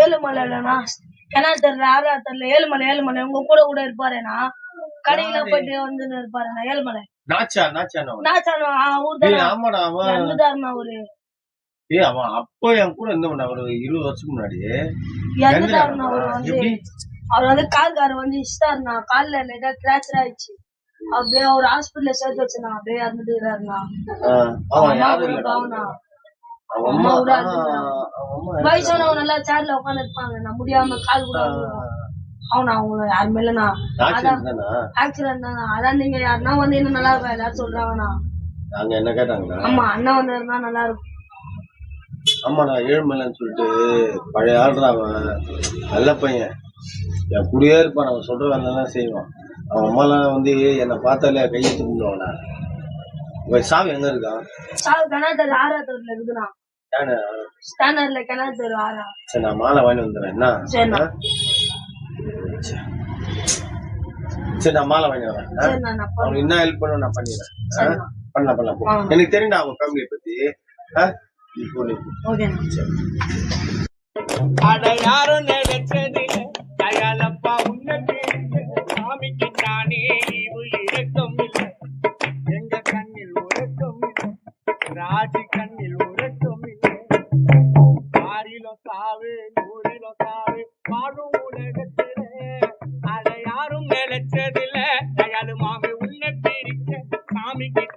ஏழுமலைலண்ணா ஏன்னா தெரியல யாரா தெரியல ஏழுமலை ஏழுமலை உங்க கூட கூட இருப்பாருண்ணா கடையில? போயிட்டு வந்து இருப்பாருண்ணா ஏழுமலை நாச்சா நாச்சானோ நான் சொன்ன ஊர் ஆமாடா அவன். இறந்துட்டாருண்ணா ஒரு ஏய் அவன் அப்போ என் கூட இருந்தவன்டா ஒரு இருபது வருஷத்துக்கு முன்னாடி. இறந்துட்டாருண்ணா ஒரு வந்து? எப்படி? அவர் வந்து கால்காரர் வந்து இஷ்டாருண்ணா. கால்ல லைட்டா கிராச்சர் ஆயிடுச்சு. அப்படியே ஒரு ஹாஸ்பிட்டல்ல சேர்த்து வச்சுனா அப்படியே அவன் அம்மா யாரும் வயசானவங்க நல்லா சேர்ல உட்காந்து இருப்பாங்க. நான் முடியாம கால் கூட அவனா அவங்க இல்லைண்ணா ஆக்சிடென்ட் தானா? ஆக்சிடென்ட் தானா? அதான் நீங்க யாருன்னா வந்து நல்லா இருக்கும் எல்லாரும் சொல்றாங்கண்ணா. நாங்க என்ன கேட்டாங்களா ஆமா அண்ணன் வந்து இருந்தா நல்லா இருக்கும். ஆமாடா ஏழுமலைன்னு சொல்லிட்டு பழைய ஆள்றா அவன். நல்ல பையன். என் கூடயே இருப்பான். அவன் சொல்ற வேலைலாம் செய்வான். அவன் அம்மாலாம் வந்து என்னை பார்த்தாலே கையை உங்க சாவி எங்க இருக்கான் சாவு கனாத்தர் ஆறாத்தூர்ல இருக்குண்ணா ஆறா? சரி நான் மாலை வாங்கி வந்துடுறேன். என்ன? சரி. நான் மாலை வாங்கி வரேன். அவனுக்கு என்ன ஹெல்ப் பண்ண நான் பண்ணிடுறேன். பண்ணலாம் பண்ணலாம். எனக்கு தெரியும்டா அவங்க ஃபேமிலியை பத்தி. அட யாரும் நினைச்சதில்ல ஆறிலோ சாவு நூறிலோ சாவு வாழும் உலகத்திலே. அதை யாரும் நினைச்சதில்ல. தயாலு மாமி உன்னை பிரிக்க சாமிக்கு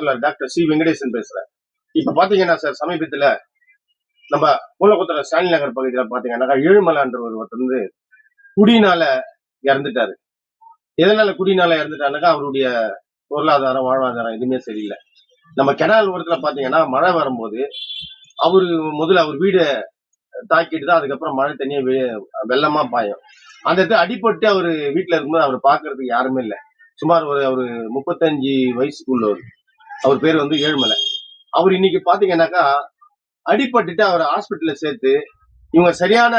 பூங்கார்ல டாக்டர் சி வெங்கடேசன் பேசுறேன் இப்ப பாத்தீங்கன்னா சார் சமீபத்துல நம்ம மூலக்குத்தர ஸ்டாலின் நகர் பகுதியில பாத்தீங்கன்னா ஏழுமலான்ற ஒரு ஒருத்தர் வந்து குடினால இறந்துட்டாரு. எதனால குடினால இறந்துட்டாருனாக்கா அவருடைய பொருளாதாரம் வாழ்வாதாரம் எதுவுமே சரியில்லை. நம்ம கெனால் ஓரத்துல பாத்தீங்கன்னா மழை வரும்போது அவரு முதல்ல அவர் வீடு தாக்கிட்டு தான் அதுக்கப்புறம் மழை தண்ணியை வெ- வெள்ளமா பாயும். அந்த இடத்துல அடிபட்டு அவரு வீட்டுல இருக்கும்போது அவர் பாக்குறதுக்கு யாருமே இல்லை. சுமார் ஒரு அவரு முப்பத்தஞ்சு வயசுக்குள்ளவர் அவர் பேர் வந்து ஏழுமலை. அவர் இன்னைக்கு பாத்தீங்கன்னாக்கா அடிபட்டுட்டு அவர் ஹாஸ்பிட்டல்ல சேர்த்து இவங்க சரியான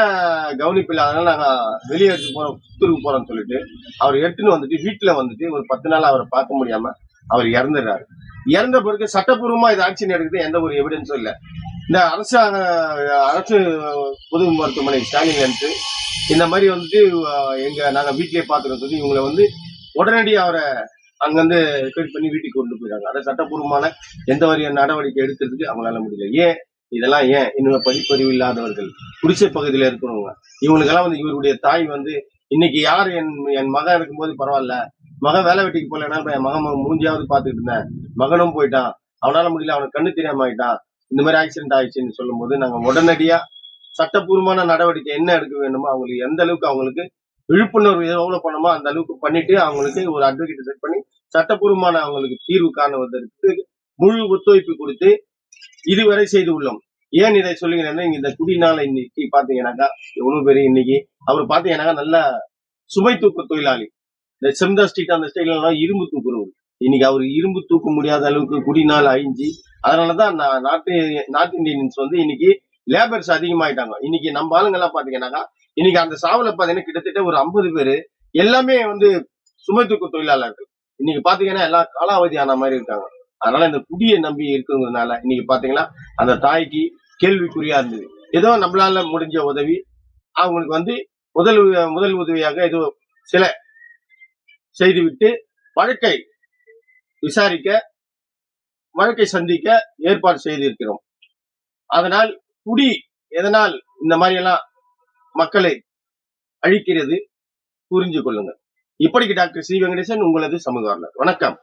கவனிப்பு இல்லாதனால நாங்க வெளியே எடுத்து போறோம் புத்தூருக்கு போறோம்னு சொல்லிட்டு அவர் எடுத்துன்னு வந்துட்டு வீட்டுல வந்துட்டு ஒரு பத்து நாள் அவரை பார்க்க முடியாம அவர் இறந்துடுறாரு. இறந்த பிறகு சட்டப்பூர்வமா இது ஆக்ஷன் எடுக்குது எந்த ஒரு எவிடன்ஸும் இல்லை. இந்த அரசாங்க அரசு பொது மருத்துவமனை ஸ்டாலின் வந்து இந்த மாதிரி வந்துட்டு எங்க நாங்க வீட்டிலேயே பாத்துக்கிறோம் சொல்லி இவங்களை வந்து உடனடி அவரை அங்கிருந்து ரிப்பேர் பண்ணி வீட்டுக்கு கொண்டு போயிடுறாங்க அதை சட்டப்பூர்வமான எந்த வகையான நடவடிக்கை எடுக்கிறதுக்கு அவங்களால முடியல. ஏன்? இதெல்லாம் ஏன்? இன்னும் படிப்பறிவு இல்லாதவர்கள் குடிசை பகுதியில் இருக்கிறவங்க இவங்களுக்கெல்லாம் வந்து இவருடைய தாய் வந்து இன்னைக்கு யார் என் என் மகன் இருக்கும்போது பரவாயில்ல. மகன் வேலை வெட்டிக்கு போகலன்னா என் மகன் மூஞ்சியாவது பார்த்துக்கிட்டு இருந்தேன். மகனும் போயிட்டான். அவனால முடியல. அவனுக்கு கண்ணு தெரியாம ஆயிட்டான். இந்த மாதிரி ஆக்சிடென்ட் ஆயிடுச்சுன்னு சொல்லும்போது நாங்கள் உடனடியாக சட்டப்பூர்வமான நடவடிக்கை என்ன எடுக்க வேண்டுமோ அவங்களுக்கு எந்த அளவுக்கு அவங்களுக்கு விழிப்புணர்வு எவ்வளவு பண்ணணுமோ அந்த அளவுக்கு பண்ணிட்டு அவங்களுக்கு ஒரு அட்வொகேட் செட் பண்ணி சட்டப்பூர்வமான அவங்களுக்கு தீர்வு காணுவதற்கு முழு ஒத்துழைப்பு கொடுத்து இதுவரை செய்து உள்ளோம். ஏன் இதை சொல்லுங்கன்னா இந்த குடிநாள் இன்னைக்கு பாத்தீங்கன்னாக்கா எவ்வளவு பேர் இன்னைக்கு அவர் பாத்தீங்கன்னாக்கா நல்ல சுமை தூக்க தொழிலாளி. இந்த செம்தா ஸ்ட்ரீட் அந்த ஸ்டைலாம் இரும்பு தூக்குறவர். இன்னைக்கு அவர் இரும்பு தூக்க முடியாத அளவுக்கு குடிநாள் அழிஞ்சு அதனாலதான் நான் நாட்டு நார்த் இந்தியன்ஸ் வந்து இன்னைக்கு லேபர்ஸ் அதிகமாயிட்டாங்க. இன்னைக்கு நம்ம ஆளுங்க எல்லாம் பாத்தீங்கன்னாக்கா இன்னைக்கு அந்த சாவுல பாத்தீங்கன்னா கிட்டத்தட்ட ஒரு ஐம்பது பேரு எல்லாமே வந்து சுமை தூக்க தொழிலாளர்கள். இன்னைக்கு பாத்தீங்கன்னா எல்லாம் காலாவதி ஆன மாதிரி இருக்காங்க. அதனால இந்த குடியை நம்பி இருக்குங்கிறதுனால இன்னைக்கு பாத்தீங்கன்னா அந்த தாய்க்கு கேள்விக்குறியா இருந்தது. ஏதோ நம்மளால முடிஞ்ச உதவி அவங்களுக்கு வந்து முதல் முதல் உதவியாக ஏதோ சில செய்துவிட்டு வழக்கை விசாரிக்க வழக்கை சந்திக்க ஏற்பாடு செய்திருக்கிறோம். அதனால் குடி எதனால் இந்த மாதிரி எல்லாம் மக்களை அழிக்கிறது புரிஞ்சு கொள்ளுங்கள் இப்படிக்கு டாக்டர் சி வெங்கடேசன் உங்களது சமூக வணக்கம்.